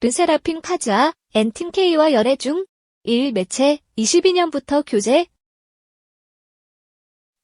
르세라핌 카즈아, 엔팀 K와 열애 중 1. 매체 22년부터 교제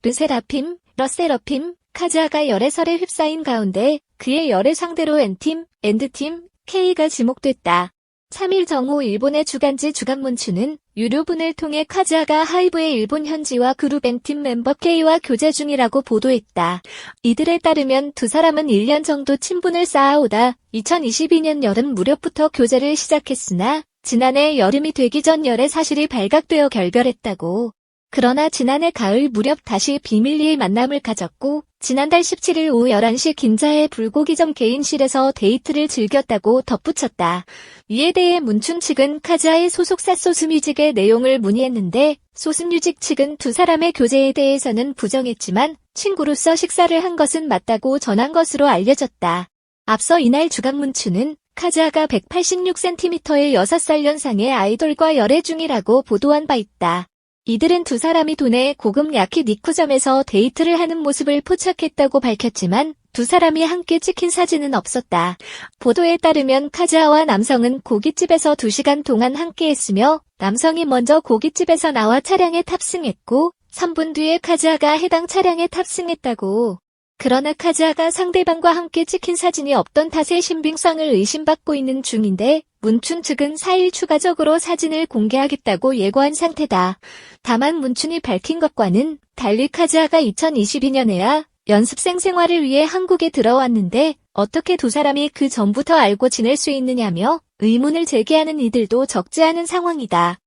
르세라핌, 러세러핌, 카즈아가 열애설에 휩싸인 가운데 그의 열애 상대로 N팀, 엔드팀, K가 지목됐다. 3일 정오 일본의 주간지 주간문추는 유료분을 통해 카즈아가 하이브의 일본 현지와 그룹 N팀 멤버 K와 교제 중이라고 보도했다. 이들에 따르면 두 사람은 1년 정도 친분을 쌓아오다 2022년 여름 무렵부터 교제를 시작했으나 지난해 여름이 되기 전 열애 사실이 발각되어 결별했다고. 그러나 지난해 가을 무렵 다시 비밀리에 만남을 가졌고 지난달 17일 오후 11시 긴자의 불고기점 개인실에서 데이트를 즐겼다고 덧붙였다. 이에 대해 문춘 측은 카즈아의 소속사 소스뮤직의 내용을 문의했는데 소스뮤직 측은 두 사람의 교제에 대해서는 부정했지만 친구로서 식사를 한 것은 맞다고 전한 것으로 알려졌다. 앞서 이날 주간 문춘은 카즈아가 186cm의 6살 연상의 아이돌과 열애 중이라고 보도한 바 있다. 이들은 두 사람이 도내 고급 야키 니쿠점에서 데이트를 하는 모습을 포착했다고 밝혔지만 두 사람이 함께 찍힌 사진은 없었다. 보도에 따르면 카즈아와 남성은 고깃집에서 2시간 동안 함께했으며 남성이 먼저 고깃집에서 나와 차량에 탑승했고 3분 뒤에 카즈아가 해당 차량에 탑승했다고. 그러나 카즈아가 상대방과 함께 찍힌 사진이 없던 탓에 신빙성을 의심받고 있는 중인데 문춘 측은 4일 추가적으로 사진을 공개하겠다고 예고한 상태다. 다만 문춘이 밝힌 것과는 달리 카즈아가 2022년에야 연습생 생활을 위해 한국에 들어왔는데 어떻게 두 사람이 그 전부터 알고 지낼 수 있느냐며 의문을 제기하는 이들도 적지 않은 상황이다.